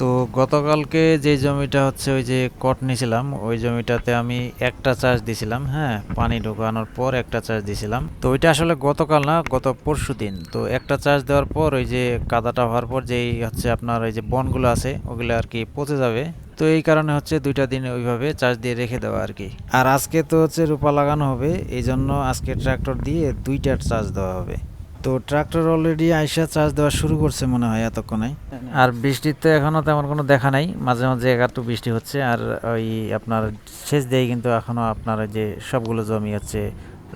তো গতকালকে যে জমিটা হচ্ছে ওই যে কট নিয়েছিলাম ওই জমিটাতে আমি একটা চার্জ দিছিলাম হ্যাঁ পানি ঢোকানোর পর একটা চার্জ দিছিলাম। তো ওইটা আসলে গতকাল না, গত পরশু দিন। তো একটা চার্জ দেওয়ার পর ওই যে কাদাটা হওয়ার পর যেই হচ্ছে আপনার ওই যে বনগুলো আছে, ওগুলো আর কি পচে যাবে। তো এই কারণে হচ্ছে দুইটা দিন ওইভাবে চার্জ দিয়ে রেখে দেওয়া আর কি। আর আজকে তো হচ্ছে রূপা লাগানো হবে এই জন্য আজকে ট্রাক্টর দিয়ে দুইটা চার্জ দেওয়া হবে। তো ট্রাক্টর অলরেডি আইসা চার্জ দেওয়া শুরু করছে মনে হয় এতক্ষণে। আর বৃষ্টির তো এখনও তেমন কোনো দেখা নাই, মাঝে মাঝে একটু বৃষ্টি হচ্ছে, আর ওই আপনার শেষ দিয়ে কিন্তু এখনও আপনার যে সবগুলো জমি হচ্ছে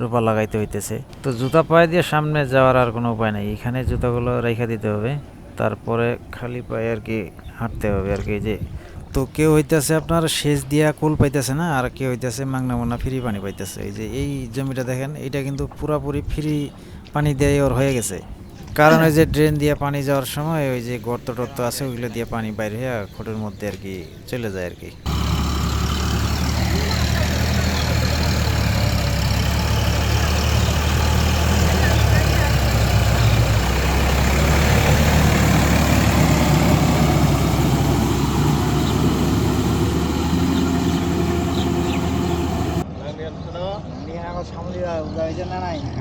রূপা লাগাইতে হইতেছে। তো জুতা পায়ে দিয়ে সামনে যাওয়ার আর কোনো উপায় নাই, এখানে জুতাগুলো রেখে দিতে হবে, তারপরে খালি পায়ে আর কি হাঁটতে হবে আর কি যে। তো কেউ হইতেছে আপনার সেচ দিয়া কুল পাইতেছে না, আর কেউ হইতেছে মাংনা মোনা ফ্রি পানি পাইতেছে, এই যে এই জমিটা দেখেন এটা কিন্তু পুরাপুরি ফ্রি পানি দিয়ে ওর হয়ে গেছে। কারণ ওই যে ড্রেন দিয়ে পানি যাওয়ার সময় ওই যে গর্ত টর্ত আছে, ওইগুলো দিয়ে পানি বাইরে হয়ে খোটের মধ্যে আর কি চলে যায় আর কি।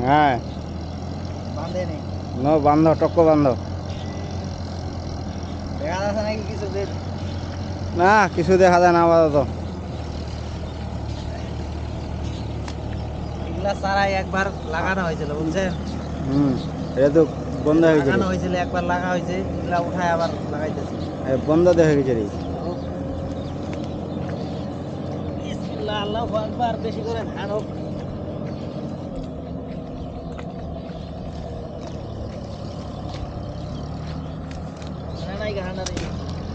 হ্যাঁ। বান্ধ টক্ক বান্ধ না কিছু দেখা যায় না আপাতত। চারাই একবার লাগানো হয়েছিল বুঝছেন? হুম এটা তো বন্ধ হয়ে গেছে। লাগানো হয়েছিল একবার লাগা হয়েছে এগুলা উঠায় আবার লাগাইতেছে। বন্ধ দেখা গেছে রে। বিসমিল্লাহ আল্লাহু আকবার বেশি করে ধান হোক না, নাই গা, হান্ডা নেই। হুম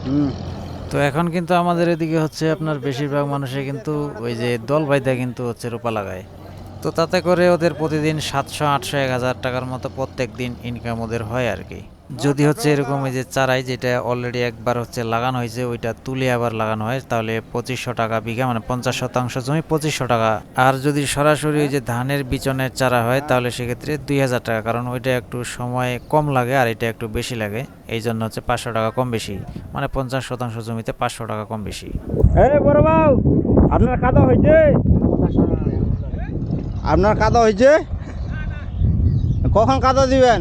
তো এখন কিন্তু আমাদের এদিকে হচ্ছে আপনার বেশিরভাগ মানুষে কিন্তু ওই যে দল বাইদা কিন্তু হচ্ছে রোপা লাগায়। তো তাতে করে ওদের প্রতিদিন সাতশো, আটশো, এক হাজার টাকার মতো প্রত্যেক দিন ইনকাম ওদের হয় আর কি। যদি হচ্ছে এরকম এই যে চারাই যেটা অলরেডি একবার হচ্ছে লাগানো হয়েছে, ওইটা তুলে আবার লাগানো হয়, তাহলে পঁচিশশো টাকা বিঘা মানে পঞ্চাশ শতাংশ জমি পঁচিশশো টাকা। আর যদি সরাসরি ওই যে ধানের বিচনের চারা হয়, তাহলে সেক্ষেত্রে দুই হাজার টাকা, কারণ ওইটা একটু সময় কম লাগে আর এটা একটু বেশি লাগে। এই জন্য হচ্ছে পাঁচশো টাকা কম বেশি মানে পঞ্চাশ শতাংশ জমিতে পাঁচশো টাকা কম বেশি। আপনার কাদা হয়েছে? আপনার কাদা হয়েছে? কখন কাদা দিবেন?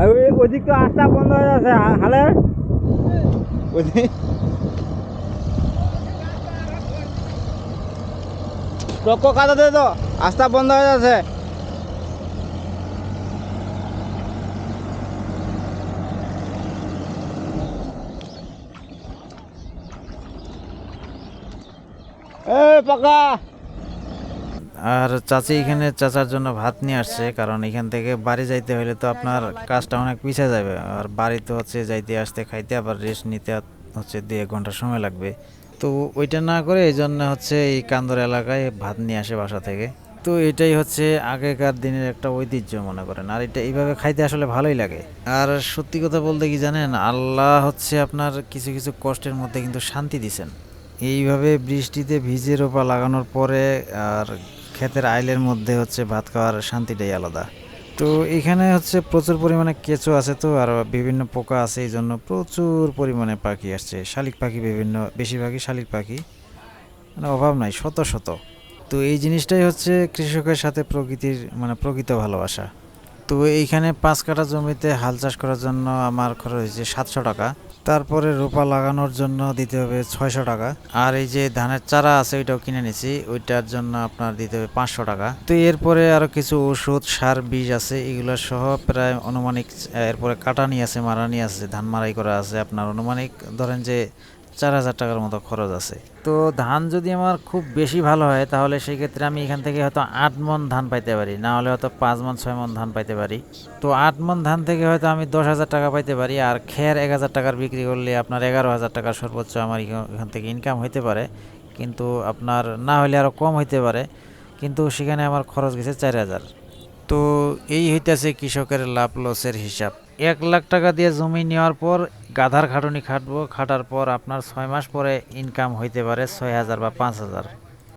আর ওই ওদিক তো আস্থা বন্ধ হয়ে যাচ্ছে হালে? টক্ক কাদা দে তো আস্থা বন্ধ হয়ে যাচ্ছে। এই, পাকা। আর চাচি এখানে চাচার জন্য ভাত নিয়ে আসছে, কারণ এখান থেকে বাড়ি যাইতে হলে তো আপনার কাজটা অনেক পিছিয়ে যাবে। আর বাড়িতে হচ্ছে যাইতে, আসতে, খাইতে, আবার রেস্ট নিতে হচ্ছে দুই এক ঘণ্টা সময় লাগবে। তো ওইটা না করে এই জন্য হচ্ছে এই কান্দর এলাকায় ভাত নিয়ে আসে বাসা থেকে। তো এটাই হচ্ছে আগেকার দিনের একটা ঐতিহ্য মনে করেন। আর এটা এইভাবে খাইতে আসলে ভালোই লাগে। আর সত্যি কথা বলতে কি জানেন, আল্লাহ হচ্ছে আপনার কিছু কিছু কষ্টের মধ্যে কিন্তু শান্তি দিছেন। এইভাবে বৃষ্টিতে ভিজে রোপা লাগানোর পরে আর ক্ষেতের আইলের মধ্যে হচ্ছে ভাত খাওয়ার শান্তিটাই আলাদা। তো এখানে হচ্ছে প্রচুর পরিমাণে কেঁচো আছে তো, আর বিভিন্ন পোকা আছে, এই জন্য প্রচুর পরিমাণে পাখি আসছে। শালিক পাখি বিভিন্ন, বেশিরভাগই শালিক পাখি। মানে অভাব নাই, শত শত। তো এই জিনিসটাই হচ্ছে কৃষকের সাথে প্রকৃতির মানে প্রকৃত ভালোবাসা। তো এইখানে পাঁচ কাঠা জমিতে হাল চাষ করার জন্য আমার খরচ হয়েছে সাতশো টাকা। তারপরে রোপা লাগানোর জন্য দিতে হবে ছয়শো টাকা। আর এই যে ধানের চারা আছে, ওইটাও কিনে নিছি। ওইটার জন্য আপনার দিতে হবে পাঁচশো টাকা। তো এরপরে আরও কিছু ওষুধ, সার, বীজ আছে, এগুলো সহ প্রায় অনুমানিক, এরপরে কাটানি আছে, মারানি আছে, ধান মারাই করা আছে। আপনার অনুমানিক, ধরেন যে চার হাজার টাকার মতো খরচ আছে। তো ধান যদি আমার খুব বেশি ভালো হয়, তাহলে সেই ক্ষেত্রে আমি এখান থেকে হয়তো আট মন ধান পাইতে পারি। না হলে হয়তো পাঁচ মন, ছয় মন ধান পাইতে পারি। তো আট মন ধান থেকে হয়তো আমি দশ হাজার টাকা পাইতে পারি, আর খের এক হাজার টাকার বিক্রি করলে আপনার এগারো হাজার টাকার সর্বোচ্চ আমার এখান- থেকে ইনকাম হইতে পারে। কিন্তু আপনার না হলে আরও কম হইতে পারে। কিন্তু সেখানে আমার খরচ গেছে চার হাজার। তো এই হইতেছে কৃষকের লাভ লসের হিসাব। এক লাখ টাকা দিয়ে জমি নেওয়ার পর গাধার খাটুনি খাটবো, খাটার পর আপনার ছয় মাস পরে ইনকাম হইতে পারে ছয় হাজার বা পাঁচ হাজার।